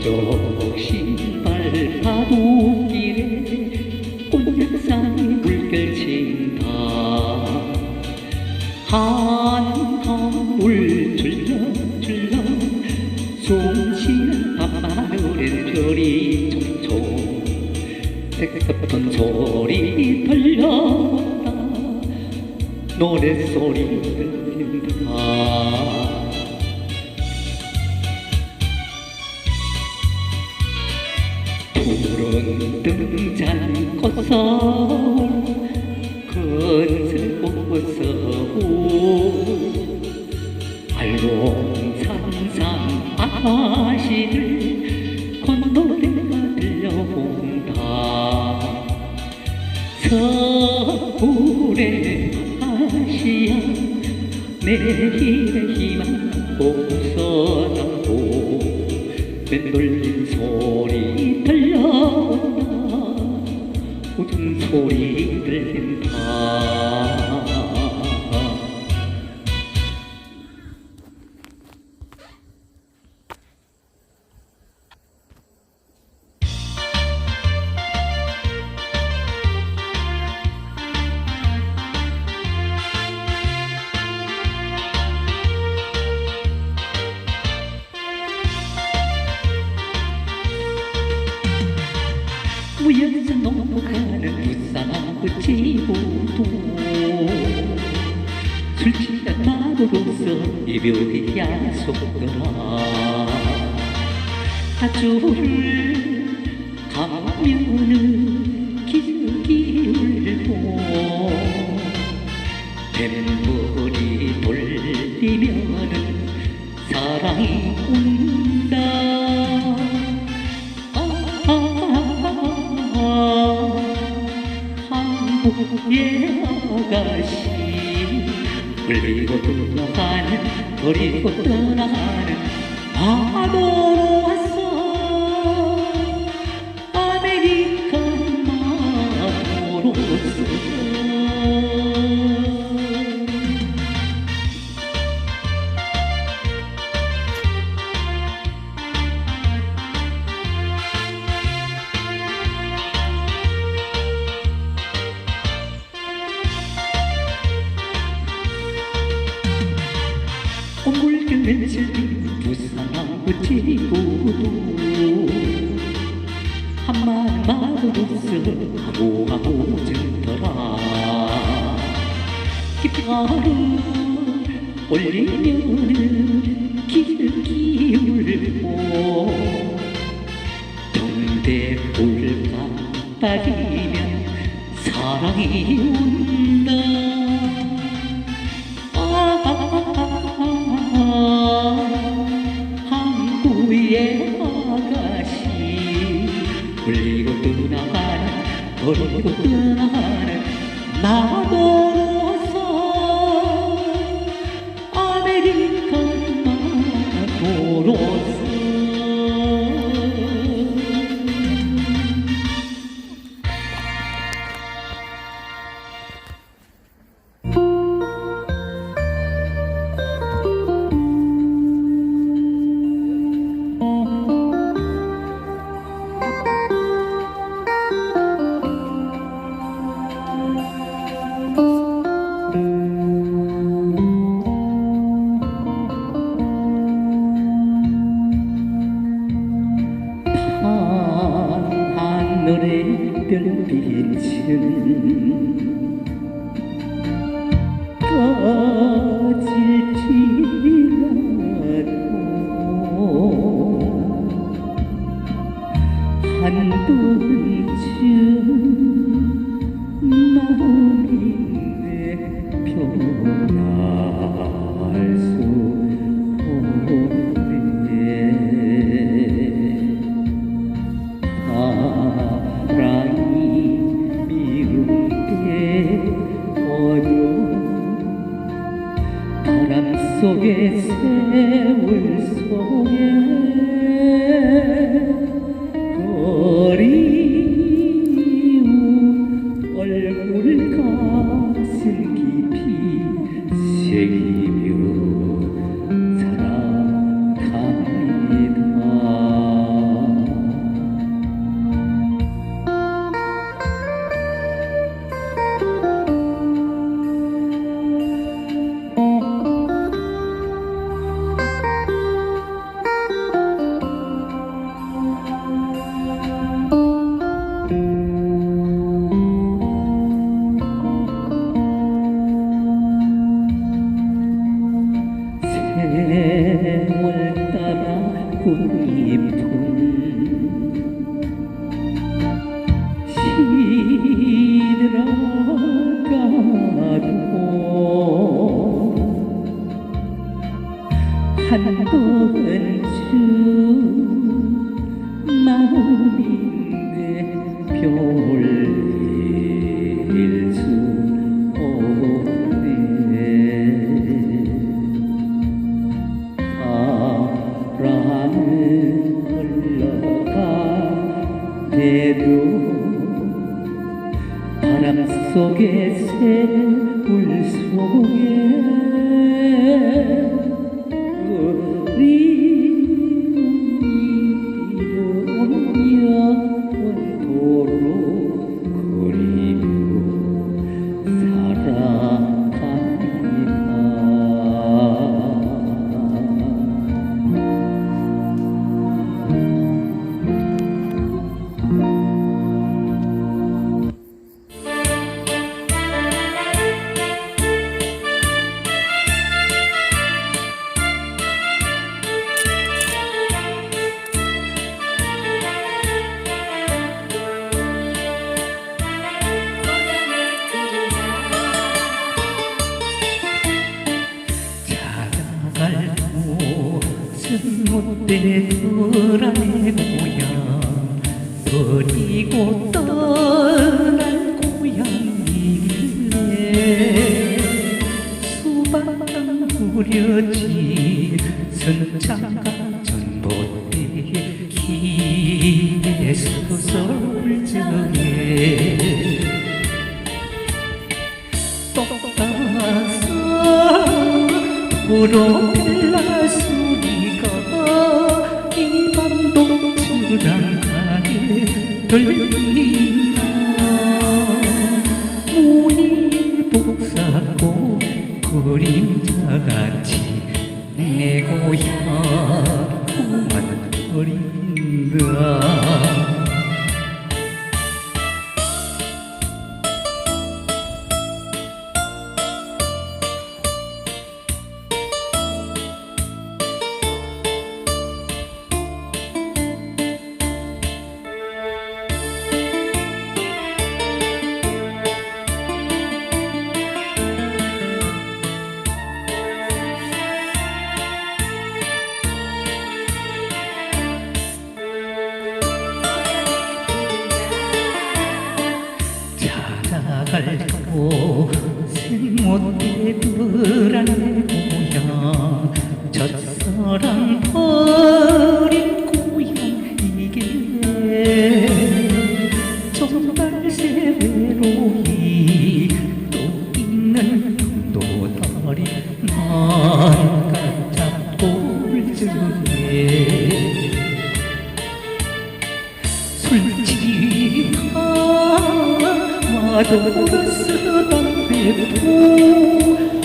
조금씩 밟아도 길에 꽃잎상 불결친다 한밤 울출렁 출렁 숨쉬는 밤바늘엔 별이 총총 새까던 소리 들려온다 노랫소리 들린다 푸른 등잔 고서 건슬 꽃서고 알롱산산 아가씨들 콧노래가 들려온다. 서울의 아시아 내일의 희망 복서나고 맴돌린 소리 무연서 넘어가는 부산하고 지고도. 술 취한 나로로서 이별의 약속더라 하주를 가면은 기적이 울고 뱀머리 돌리면은 사랑이 온 버리고 떠 지고도 한마디 말로써 하고하고 들더라. 깃발을 올리면은 길 기울고 동대불 깜빡이면 사랑이 온다 한국의 아가씨 울리고 떠나가는 버리고 떠나가는 나도로서 아메리칸 나도로서 한 번쯤 마음이 내 변할 수 없네 사랑이 미운 게 어려 바람 속에 세월 속에 꽃잎은 못된 불안의 고향 버리고 떠난 고향이길래 수박당 부려진 선창가 정해 똑같아 프로펠러 소 들린다 문이 복사고 그림자같이 내 고향 그만거린다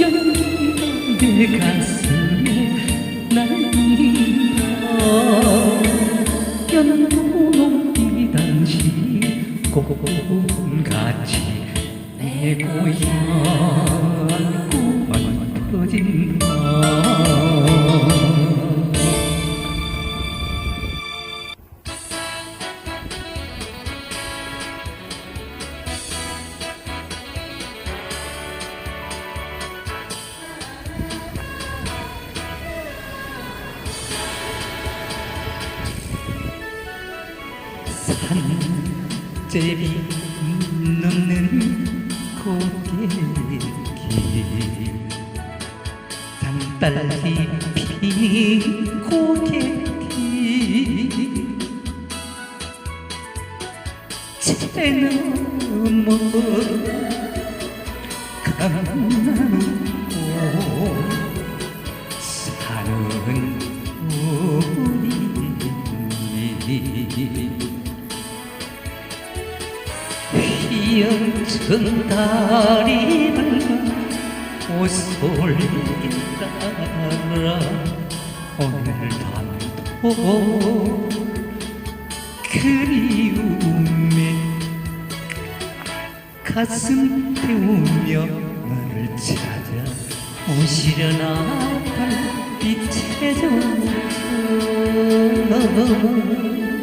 연기가 내 가슴에 날린다 연분홍이 당시 꽃같이 내 고향 꿈만 터진다 산제비 넘는 고개길 산딸기 핀 고개길 채넘어 강나무 휘영천 다리 밟아 오솔길 따라 오늘 밤도 그리움에 가슴 태우며 나를 찾아 오시려나 젖어 널